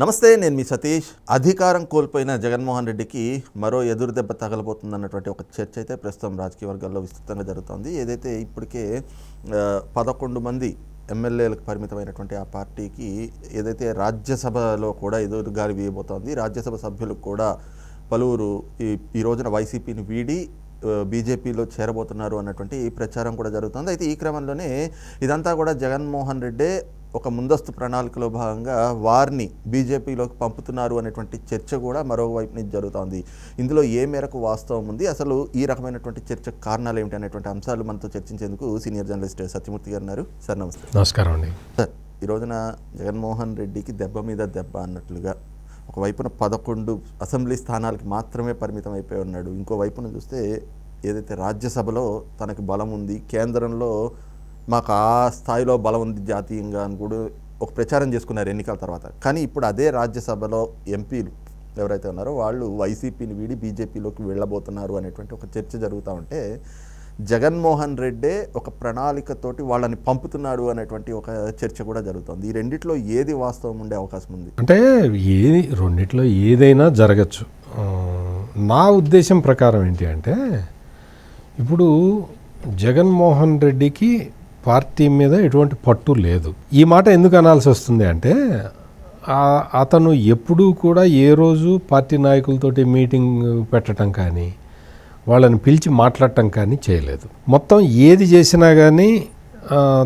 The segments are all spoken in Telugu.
నమస్తే నేను మీ సతీష్. అధికారం కోల్పోయిన జగన్మోహన్ రెడ్డికి మరో ఎదురు దెబ్బ తగలబోతుందన్నటువంటి ఒక చర్చ అయితే ప్రస్తుతం రాజకీయ వర్గాల్లో విస్తృతంగా జరుగుతోంది. ఏదైతే ఇప్పటికే పదకొండు మంది ఎమ్మెల్యేలకు పరిమితమైనటువంటి ఆ పార్టీకి ఏదైతే రాజ్యసభలో కూడా ఎదురుగాలి వేయబోతోంది రాజ్యసభ సభ్యులకు కూడా పలువురు ఈ ఈ రోజున వైసీపీని వీడి బీజేపీలో చేరబోతున్నారు అన్నటువంటి ప్రచారం కూడా జరుగుతుంది. అయితే ఈ క్రమంలోనే ఇదంతా కూడా జగన్మోహన్ రెడ్డే ఒక ముందస్తు ప్రణాళికలో భాగంగా వారిని బీజేపీలోకి పంపుతున్నారు అనేటువంటి చర్చ కూడా మరోవైపు నుంచి జరుగుతోంది. ఇందులో ఏ మేరకు వాస్తవం ఉంది? అసలు ఈ రకమైనటువంటి చర్చకు కారణాలు ఏమిటి అనేటువంటి అంశాలు మనతో చర్చించేందుకు సీనియర్ జర్నలిస్ట్ సత్యమూర్తి గారు ఉన్నారు. సార్ నమస్తే. నమస్కారం అండి. సార్ ఈ రోజున జగన్మోహన్ రెడ్డికి దెబ్బ మీద దెబ్బ అన్నట్లుగా ఒకవైపున పదకొండు అసెంబ్లీ స్థానాలకు మాత్రమే పరిమితం అయిపోయి ఉన్నాడు. ఇంకో వైపున చూస్తే ఏదైతే రాజ్యసభలో తనకి బలం ఉంది కేంద్రంలో మాకు ఆ స్థాయిలో బలం ఉంది జాతీయంగా అని కూడా ఒక ప్రచారం చేసుకున్నారు ఎన్నికల తర్వాత. కానీ ఇప్పుడు అదే రాజ్యసభలో ఎంపీలు ఎవరైతే ఉన్నారో వాళ్ళు వైసీపీని వీడి బీజేపీలోకి వెళ్ళబోతున్నారు అనేటువంటి ఒక చర్చ జరుగుతూ ఉంటే జగన్మోహన్ రెడ్డే ఒక ప్రణాళికతోటి వాళ్ళని పంపుతున్నాడు అనేటువంటి ఒక చర్చ కూడా జరుగుతుంది. ఈ రెండిట్లో ఏది వాస్తవం ఉండే అవకాశం ఉంది? అంటే ఏది రెండిట్లో ఏదైనా జరగచ్చు. నా ఉద్దేశం ప్రకారం ఏంటి అంటే ఇప్పుడు జగన్మోహన్ రెడ్డికి పార్టీ మీద ఎటువంటి పట్టు లేదు. ఈ మాట ఎందుకు అనాల్సి వస్తుంది అంటే అతను ఎప్పుడూ కూడా ఏ రోజు పార్టీ నాయకులతోటి మీటింగ్ పెట్టడం కానీ వాళ్ళని పిలిచి మాట్లాడటం కానీ చేయలేదు. మొత్తం ఏది చేసినా కానీ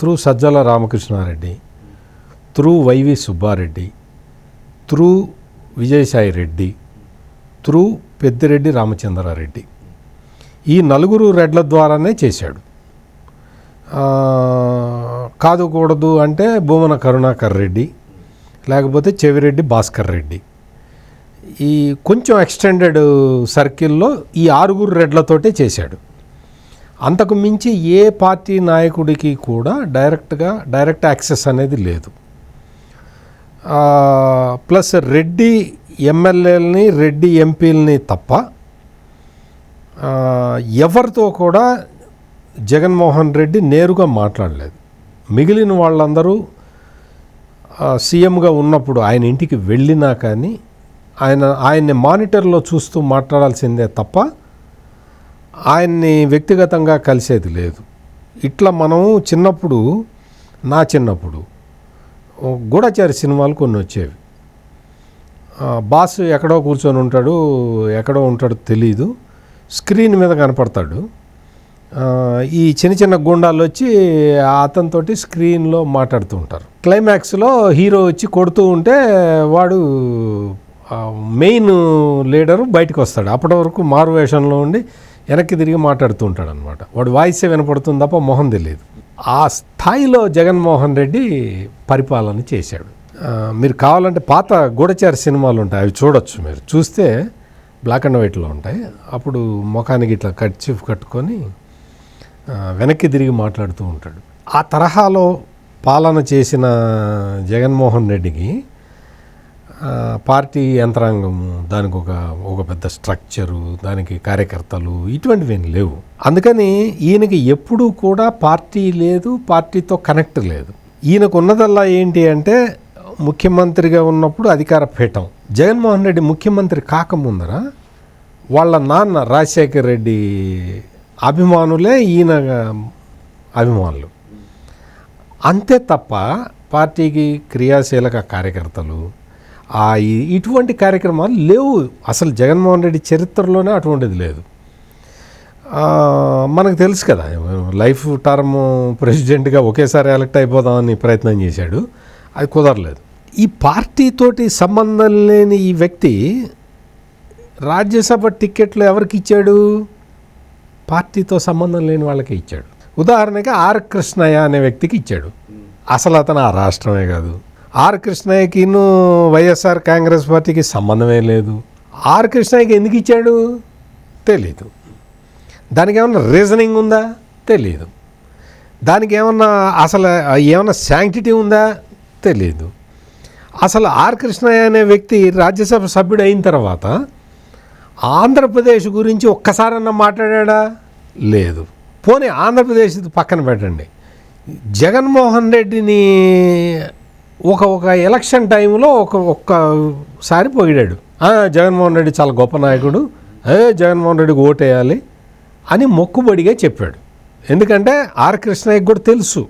through Sajjala Ramakrishna Reddy through Y V Subba Reddy through Vijayasai Reddy through Peddireddy Ramachandra Reddy. ఈ నలుగురు రెడ్ల ద్వారానే చేశాడు. కాదుకూడదు అంటే భూమన కరుణాకర్ రెడ్డి లేకపోతే చెవిరెడ్డి భాస్కర్ రెడ్డి. ఈ కొంచెం ఎక్స్టెండెడ్ సర్కిల్లో ఈ ఆరుగురు రెడ్లతోటే చేశాడు. అంతకు మించి ఏ పార్టీ నాయకుడికి కూడా డైరెక్ట్గా డైరెక్ట్ యాక్సెస్ అనేది లేదు. ప్లస్ రెడ్డి ఎమ్మెల్యేలని రెడ్డి ఎంపీలని తప్ప ఎవరితో కూడా జగన్మోహన్ రెడ్డి నేరుగా మాట్లాడలేదు. మిగిలిన వాళ్ళందరూ సీఎంగా ఉన్నప్పుడు ఆయన ఇంటికి వెళ్ళినా కానీ ఆయన ఆయన్ని మానిటర్లో చూస్తూ మాట్లాడాల్సిందే తప్ప ఆయన్ని వ్యక్తిగతంగా కలిసేది లేదు. ఇట్లా మనం చిన్నప్పుడు నా చిన్నప్పుడు గూఢచారి సినిమాలు కొన్ని వచ్చేవి. బాస్ ఎక్కడో కూర్చొని ఉంటాడు ఎక్కడో ఉంటాడో తెలీదు. స్క్రీన్ మీద కనపడతాడు. ఈ చిన్న చిన్న గుండాలు వచ్చి అతనితోటి స్క్రీన్లో మాట్లాడుతూ ఉంటారు. క్లైమాక్స్లో హీరో వచ్చి కొడుతూ ఉంటే వాడు మెయిన్ లీడరు బయటకు వస్తాడు. అప్పటి వరకు మారు వేషంలో ఉండి వెనక్కి తిరిగి మాట్లాడుతూ ఉంటాడు అనమాట వాడు వాయిసే వినపడుతుంది తప్ప మొహం తెలియదు. ఆ స్థాయిలో జగన్మోహన్ రెడ్డి పరిపాలన చేశాడు. మీరు కావాలంటే పాత గూఢచారి సినిమాలు ఉంటాయి అవి చూడొచ్చు మీరు. చూస్తే బ్లాక్ అండ్ వైట్లో ఉంటాయి. అప్పుడు ముఖానికి ఇట్లా కట్ కట్టుకొని వెనక్కి తిరిగి మాట్లాడుతూ ఉంటాడు. ఆ తరహాలో పాలన చేసిన జగన్మోహన్ రెడ్డికి పార్టీ యంత్రాంగము దానికి ఒక ఒక పెద్ద స్ట్రక్చరు దానికి కార్యకర్తలు ఇటువంటివి ఏం లేవు. అందుకని ఈయనకి ఎప్పుడూ కూడా పార్టీ లేదు పార్టీతో కనెక్ట్ లేదు. ఈయనకు ఉన్నదల్లా ఏంటి అంటే ముఖ్యమంత్రిగా ఉన్నప్పుడు అధికార పీఠం. జగన్మోహన్ రెడ్డి ముఖ్యమంత్రి కాకముందర వాళ్ళ నాన్న రాజశేఖర్ రెడ్డి అభిమానులే ఈయన అభిమానులు. అంతే తప్ప పార్టీకి క్రియాశీలక కార్యకర్తలు ఆ ఇటువంటి కార్యక్రమాలు లేవు. అసలు జగన్మోహన్ రెడ్డి చరిత్రలోనే అటువంటిది లేదు. మనకు తెలుసు కదా లైఫ్ టర్మ్ ప్రెసిడెంట్గా ఒకేసారి ఎలక్ట్ అయిపోదామని ప్రయత్నం చేశాడు. అది కుదరలేదు. ఈ పార్టీతోటి సంబంధం లేని ఈ వ్యక్తి రాజ్యసభ టిక్కెట్లు ఎవరికి ఇచ్చాడు? పార్టీతో సంబంధం లేని వాళ్ళకి ఇచ్చాడు. ఉదాహరణకి ఆర్ కృష్ణయ్య అనే వ్యక్తికి ఇచ్చాడు. అసలు అతను ఆ రాష్ట్రమే కాదు. ఆర్ కృష్ణయ్యకిను వైఎస్ఆర్ కాంగ్రెస్ పార్టీకి సంబంధమే లేదు. ఆర్ కృష్ణయ్యకి ఎందుకు ఇచ్చాడు? తెలీదు. దానికి ఏమన్నా రీజనింగ్ ఉందా? తెలియదు దానికి ఏమన్నా అసలు ఏమన్నా శాంక్టిటీ ఉందా? తెలియదు అసలు ఆర్ కృష్ణయ్య అనే వ్యక్తి రాజ్యసభ సభ్యుడు అయిన తర్వాత ఆంధ్రప్రదేశ్ గురించి ఒక్కసారన్నా మాట్లాడా? లేదు. పోనీ ఆంధ్రప్రదేశ్ పక్కన పెట్టండి. జగన్మోహన్ రెడ్డిని ఒక ఒక ఎలక్షన్ టైంలో ఒక ఒక్కసారి పోయాడు జగన్మోహన్ రెడ్డి చాలా గొప్ప నాయకుడు. ఏ జగన్మోహన్ రెడ్డికి ఓటేయాలి అని మొక్కుబడిగా చెప్పాడు. ఎందుకంటే ఆర్ కృష్ణయ్యకి కూడా తెలుసు.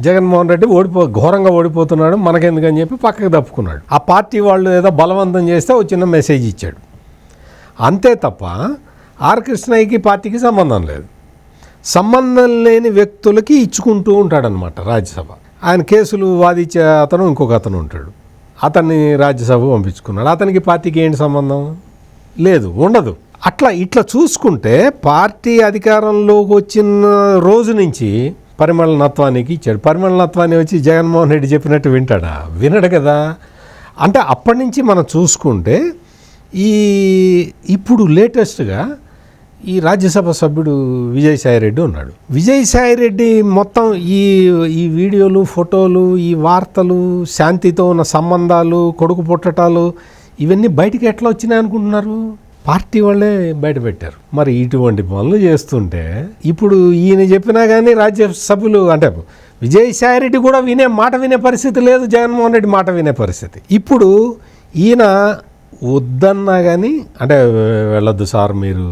జగన్మోహన్ రెడ్డి ఓడిపో ఘోరంగా ఓడిపోతున్నాడు. మనకెందుకని చెప్పి పక్కకు తప్పుకున్నాడు. ఆ పార్టీ వాళ్ళు ఏదో బలవంతం చేస్తే ఒక చిన్న మెసేజ్ ఇచ్చాడు. అంతే తప్ప ఆర్ కృష్ణయ్యకి పార్టీకి సంబంధం లేదు. సంబంధం లేని వ్యక్తులకి ఇచ్చుకుంటూ ఉంటాడనమాట రాజ్యసభ. ఆయన కేసులు వాదించే అతను ఇంకొక అతను ఉంటాడు. అతన్ని రాజ్యసభ పంపించుకున్నాడు. అతనికి పార్టీకి ఏంటి సంబంధం? లేదు ఉండదు. అట్లా ఇట్లా చూసుకుంటే పార్టీ అధికారంలోకి వచ్చిన రోజు నుంచి పరిమళనత్వానికి ఇచ్చాడు. పరిమళ నత్వాన్ని వచ్చి జగన్మోహన్ రెడ్డి చెప్పినట్టు వింటాడా? వినడు కదా. అంటే అప్పటి నుంచి మనం చూసుకుంటే ఈ ఇప్పుడు లేటెస్ట్గా ఈ రాజ్యసభ సభ్యుడు విజయసాయిరెడ్డి ఉన్నాడు. విజయసాయిరెడ్డి మొత్తం ఈ ఈ వీడియోలు ఫోటోలు ఈ వార్తలు శాంతితో ఉన్న సంబంధాలు కొడుకు పుట్టటాలు ఇవన్నీ బయటికి ఎట్లా వచ్చినాయి అనుకుంటున్నారు? పార్టీ వాళ్ళే బయట పెట్టారు. మరి ఇటువంటి పనులు చేస్తుంటే ఇప్పుడు ఈయన చెప్పినా కానీ రాజ్యసభ్యులు అంటే విజయసాయిరెడ్డి కూడా వినే మాట వినే పరిస్థితి లేదు జగన్మోహన్ రెడ్డి మాట వినే పరిస్థితి. ఇప్పుడు ఈయన వద్దన్నా కానీ అంటే వెళ్ళొద్దు సార్ మీరు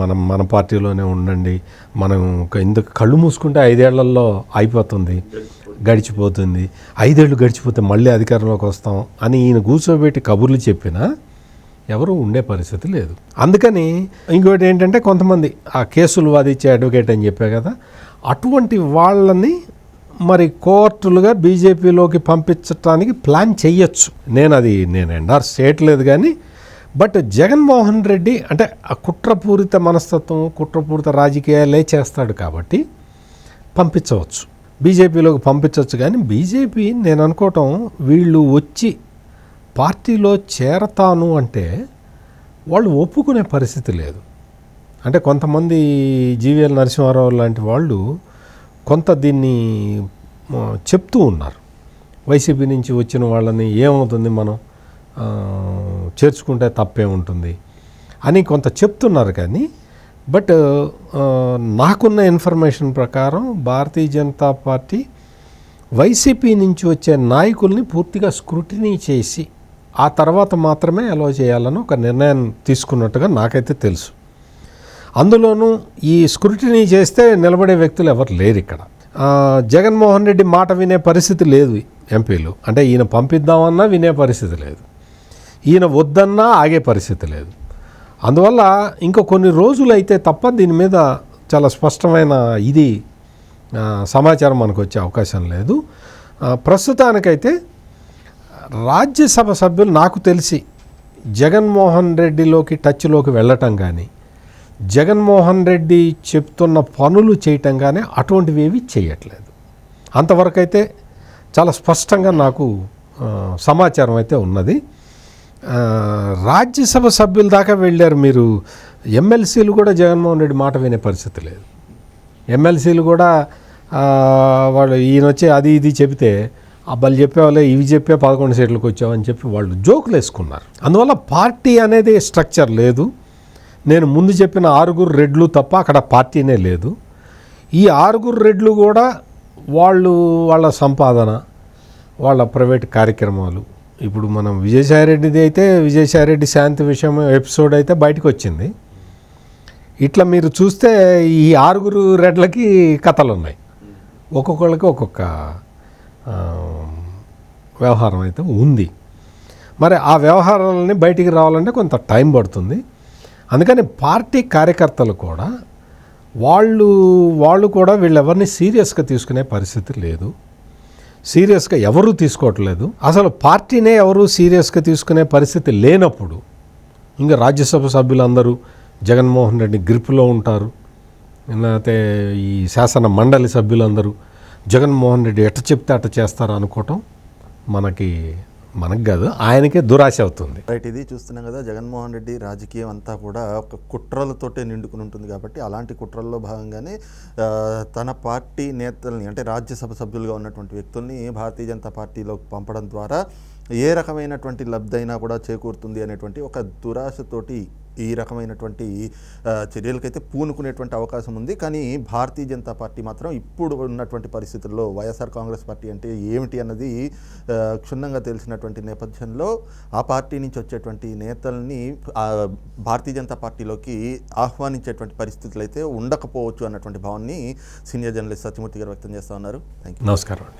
మనం మన పార్టీలోనే ఉండండి. మనం ఇందుకు కళ్ళు మూసుకుంటే ఐదేళ్ళలో అయిపోతుంది గడిచిపోతుంది. ఐదేళ్ళు గడిచిపోతే మళ్ళీ అధికారంలోకి వస్తాం అని ఈయన కూర్చోబెట్టి కబుర్లు చెప్పినా ఎవరు ఉండే పరిస్థితి లేదు. అందుకని ఇంకోటి ఏంటంటే కొంతమంది ఆ కేసులు వాదించే అడ్వకేట్ అని చెప్పా కదా అటువంటి వాళ్ళని మరి కోర్టులుగా బీజేపీలోకి పంపించడానికి ప్లాన్ చేయొచ్చు నేను అది నేను ఎండార్స్ చేయట్లేదు కానీ బట్ జగన్మోహన్ రెడ్డి అంటే ఆ కుట్రపూరిత మనస్తత్వం కుట్రపూరిత రాజకీయాలే చేస్తాడు కాబట్టి పంపించవచ్చు. బీజేపీలోకి పంపించవచ్చు కానీ బీజేపీ నేను అనుకోవటం వీళ్ళు వచ్చి పార్టీలో చేరతాను అంటే వాళ్ళు ఒప్పుకునే పరిస్థితి లేదు. అంటే కొంతమంది జీవీఎల్ నరసింహారావు లాంటి వాళ్ళు కొంత దీన్ని చెప్తూ ఉన్నారు. వైసీపీ నుంచి వచ్చిన వాళ్ళని ఏమవుతుంది మనం చేర్చుకుంటే తప్పే ఉంటుంది అని కొంత చెప్తున్నారు కానీ బట్ నాకున్న ఇన్ఫర్మేషన్ ప్రకారం భారతీయ జనతా పార్టీ వైసీపీ నుంచి వచ్చే నాయకుల్ని పూర్తిగా స్క్రూటినీ చేసి ఆ తర్వాత మాత్రమే అలో చేయాలని ఒక నిర్ణయం తీసుకున్నట్టుగా నాకైతే తెలుసు. అందులోనూ ఈ స్క్రూటినీ చేస్తే నిలబడే వ్యక్తులు ఎవరు లేరు ఇక్కడ. జగన్మోహన్ రెడ్డి మాట వినే పరిస్థితి లేదు ఎంపీలు. అంటే ఈయన పంపిద్దామన్నా వినే పరిస్థితి లేదు. ఈయన వద్దన్నా ఆగే పరిస్థితి లేదు. అందువల్ల ఇంకా కొన్ని రోజులు అయితే తప్ప దీని మీద చాలా స్పష్టమైన ఇది సమాచారం మనకు వచ్చే అవకాశం లేదు. ప్రస్తుతానికైతే రాజ్యసభ సభ్యులు నాకు తెలిసి జగన్మోహన్ రెడ్డిలోకి టచ్లోకి వెళ్ళటం కానీ జగన్మోహన్ రెడ్డి చెప్తున్న పనులు చేయటంగానే అటువంటివి ఏవి చేయట్లేదు. అంతవరకైతే చాలా స్పష్టంగా నాకు సమాచారం అయితే ఉన్నది. రాజ్యసభ సభ్యుల దాకా వెళ్ళారు మీరు. ఎమ్మెల్సీలు కూడా జగన్మోహన్ రెడ్డి మాట వినే పరిస్థితి లేదు. ఎమ్మెల్సీలు కూడా వాళ్ళు ఈయన వచ్చి అది ఇది చెబితే అబ్బాయిలు చెప్పేవాళ్ళే ఇవి చెప్పే పదకొండు సీట్లకు వచ్చావని చెప్పి వాళ్ళు జోకులు వేసుకున్నారు అందువల్ల పార్టీ అనేది స్ట్రక్చర్ లేదు. నేను ముందు చెప్పిన ఆరుగురు రెడ్లు తప్ప అక్కడ పార్టీనే లేదు. ఈ ఆరుగురు రెడ్లు కూడా వాళ్ళు వాళ్ళ సంపాదన వాళ్ళ ప్రైవేట్ కార్యక్రమాలు. ఇప్పుడు మనం విజయసాయిరెడ్డిది అయితే విజయసాయిరెడ్డి శాంతి విషయం ఎపిసోడ్ అయితే బయటకు వచ్చింది ఇట్లా మీరు చూస్తే ఈ ఆరుగురు రెడ్లకి కథలు ఉన్నాయి ఒక్కొక్కళ్ళకి ఒక్కొక్క వ్యవహారం అయితే ఉంది. మరి ఆ వ్యవహారాలని బయటికి రావాలంటే కొంత టైం పడుతుంది. అందుకని పార్టీ కార్యకర్తలు కూడా వాళ్ళు వాళ్ళు కూడా వీళ్ళెవరిని సీరియస్గా తీసుకునే పరిస్థితి లేదు. సీరియస్గా ఎవరూ తీసుకోవట్లేదు. అసలు పార్టీనే ఎవరు సీరియస్గా తీసుకునే పరిస్థితి లేనప్పుడు ఇంకా రాజ్యసభ సభ్యులందరూ జగన్మోహన్ రెడ్డి గ్రిప్లో ఉంటారు. లేకపోతే ఈ శాసన మండలి సభ్యులందరూ జగన్మోహన్ రెడ్డి ఎట్ట చెప్తే అట్ట చేస్తారు అనుకోవటం మనకి మనకు కాదు ఆయనకే దురాశ అవుతుంది. రైట్ ఇది చూస్తున్నాం కదా జగన్మోహన్ రెడ్డి రాజకీయం అంతా కూడా ఒక కుట్రలతోటే నిండుకుని ఉంటుంది కాబట్టి అలాంటి కుట్రల్లో భాగంగానే తన పార్టీ నేతల్ని అంటే రాజ్యసభ సభ్యులుగా ఉన్నటువంటి వ్యక్తుల్ని భారతీయ జనతా పార్టీలోకి పంపడం ద్వారా ఏ రకమైనటువంటి లబ్ధి అయినా కూడా చేకూరుతుంది అనేటువంటి ఒక దురాశతోటి ఈ రకమైనటువంటి చర్యలకైతే పూనుకునేటువంటి అవకాశం ఉంది. కానీ భారతీయ జనతా పార్టీ మాత్రం ఇప్పుడు ఉన్నటువంటి పరిస్థితుల్లో వైఎస్ఆర్ కాంగ్రెస్ పార్టీ అంటే ఏమిటి అన్నది క్షుణ్ణంగా తెలిసినటువంటి నేపథ్యంలో ఆ పార్టీ నుంచి వచ్చేటువంటి నేతల్ని భారతీయ జనతా పార్టీలోకి ఆహ్వానించేటువంటి పరిస్థితులు అయితే ఉండకపోవచ్చు అన్నటువంటి భావాన్ని సీనియర్ జర్నలిస్ట్ సత్యమూర్తి గారు వ్యక్తం చేస్తూ ఉన్నారు. థ్యాంక్ యూ నమస్కారం అండి.